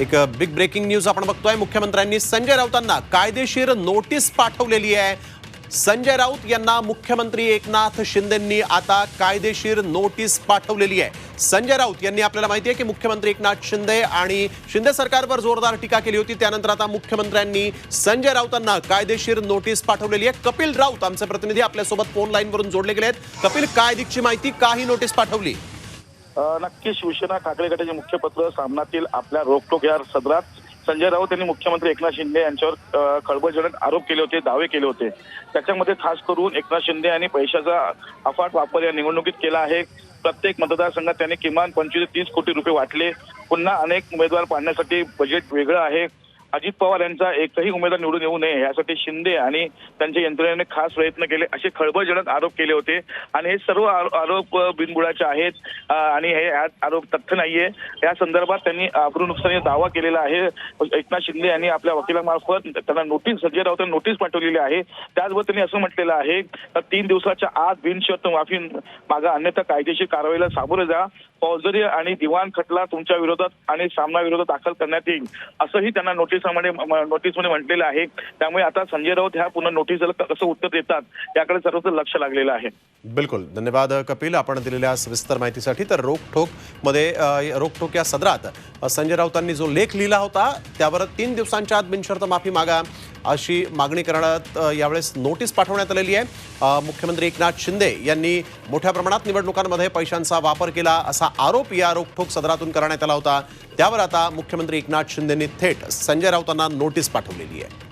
एक big breaking news आपण बघतोय. मुख्यमंत्र्यांनी संजय राऊतांना कायदेशीर नोटीस पाठवलेली आहे. संजय राऊत यांना मुख्यमंत्री एकनाथ शिंदेंनी आता कायदेशीर नोटीस पाठवलेली आहे. संजय राऊत यांनी आपल्याला माहिती आहे की मुख्यमंत्री एकनाथ शिंदे आणि शिंदे सरकारवर जोरदार टीका केली होती. त्यानंतर आता मुख्यमंत्र्यांनी संजय राऊतांना कायदेशीर नोटीस पाठवलेली आहे. कपिल राऊत आमचे प्रतिनिधी आपल्यासोबत फोन लाईनवरून जोडले गेले आहेत कपिल काय दिगची माहिती? काही नोटीस पाठवली. नक्की शिवसेना ठाकरे गटाचे मुख्यपत्र सामनातील आपल्या रोकटोक या सदरात संजय राऊत यांनी मुख्यमंत्री एकनाथ शिंदे यांच्यावर खळबळजनक आरोप केले होते दावे केले होते. त्याच्यामध्ये खास करून एकनाथ शिंदे यांनी पैशाचा अफाट वापर या निवडणुकीत केला आहे. प्रत्येक मतदारसंघात त्यांनी किमान पंचवीस ते तीस कोटी रुपये वाटले. पुन्हा अनेक उमेदवार पाडण्यासाठी बजेट वेगळं आहे. अजित पवार यांचा एकही उमेदवार निवडून येऊ नये यासाठी शिंदे आणि त्यांच्या यंत्रणेने खास प्रयत्न केले असे खळबळजनक आरोप केले होते. आणि हे सर्व आरोप बिनबुडाचे आहेत आणि हे आरोप तथ्य नाहीये. या संदर्भात त्यांनी अब्रू नुकसानी दावा केलेला आहे. एकनाथ शिंदे यांनी आपल्या वकिलामार्फत त्यांना नोटीस संजय राऊत नोटीस पाठवलेली आहे. त्याचबरोबर त्यांनी असं म्हटलेलं आहे तर तीन दिवसाच्या आत बिनशर्त माफी मागा अन्यथा कायदेशीर कारवाईला सामोरे जा. फौजदारी आणि दिवाण खटला तुमच्या विरोधात आणि सामना विरोधात दाखल करण्यात येईल असंही त्यांना नोटीस नोटीसमध्ये नोटीसमध्ये म्हटलेलं आहे. त्यामुळे आता संजय राऊत ह्या पुन्हा नोटीसला कसं उत्तर देतात याकडे सर्वच लक्ष लागलेलं आहे. बिलकुल. धन्यवाद कपिल. आपण दिलेल्या सविस्तर माहितीसाठी तर रोखोकमध्ये रोखोक या सदरात संजय राऊतांनी जो लेख लिहिला होता त्यावर तीन दिवसांच्या आत बिनशर्त माफी मागा अशी मागणी करण्यात यावेळेस नोटीस पाठवण्यात आलेली आहे. मुख्यमंत्री एकनाथ शिंदे यांनी मोठ्या प्रमाणात निवडणुकांमध्ये पैशांचा वापर केला असा आरोप या रोखोक सदरातून करण्यात आला होता. त्यावर आता मुख्यमंत्री एकनाथ शिंदेंनी थेट संजय राऊतांना नोटीस पाठवलेली आहे.